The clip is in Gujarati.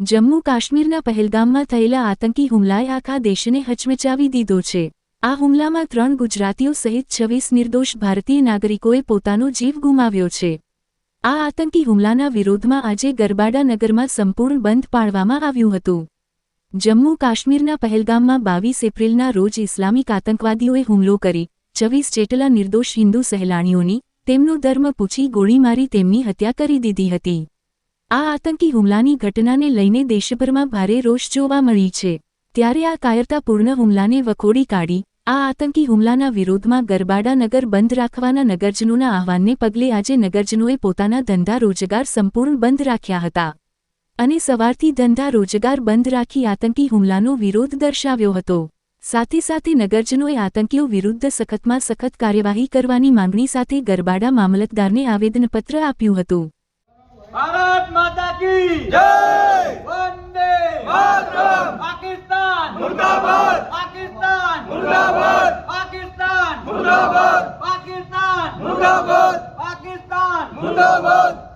જમ્મુ કાશ્મીરના પહેલગામમાં થયેલા આતંકી હુમલાએ આખા દેશને હચમચાવી દીધો છે. આ હુમલામાં ત્રણ ગુજરાતીઓ સહિત છવ્વીસ નિર્દોષ ભારતીય નાગરિકોએ પોતાનો જીવ ગુમાવ્યો છે. આ આતંકી હુમલાના વિરોધમાં આજે ગરબાડા નગરમાં સંપૂર્ણ બંધ પાળવામાં આવ્યું હતું. જમ્મુ કાશ્મીરના પહેલગામમાં બાવીસ એપ્રિલના રોજ ઇસ્લામિક આતંકવાદીઓએ હુમલો કરી છવ્વીસ જેટલા નિર્દોષ હિન્દુ સહેલાણીઓની તેમનો ધર્મ પૂછી ગોળી મારી તેમની હત્યા કરી દીધી હતી. આ આતંકી હુમલાની ઘટનાને લઈને દેશભરમાં ભારે રોષ જોવા મળી છે. ત્યારે આ કાયરતાપૂર્ણ હુમલાને વખોડી કાઢી, આ આતંકી હુમલાના વિરોધમાં ગરબાડાનગર બંધ રાખવાના નગરજનોના આહવાનને પગલે આજે નગરજનોએ પોતાના ધંધા રોજગાર સંપૂર્ણ બંધ રાખ્યા હતા. અને સવારથી ધંધા રોજગાર બંધ રાખી આતંકી હુમલાનો વિરોધ દર્શાવ્યો હતો. સાથે સાથે નગરજનોએ આતંકીઓ વિરુદ્ધ સખતમાં સખત કાર્યવાહી કરવાની માંગણી સાથે ગરબાડા મામલતદારને આવેદનપત્ર આપ્યું હતું. की जय वंदे मातरम पाकिस्तान मुर्दाबाद पाकिस्तान मुर्दाबाद पाकिस्तान मुर्दाबाद पाकिस्तान मुर्दाबाद पाकिस्तान मुर्दाबाद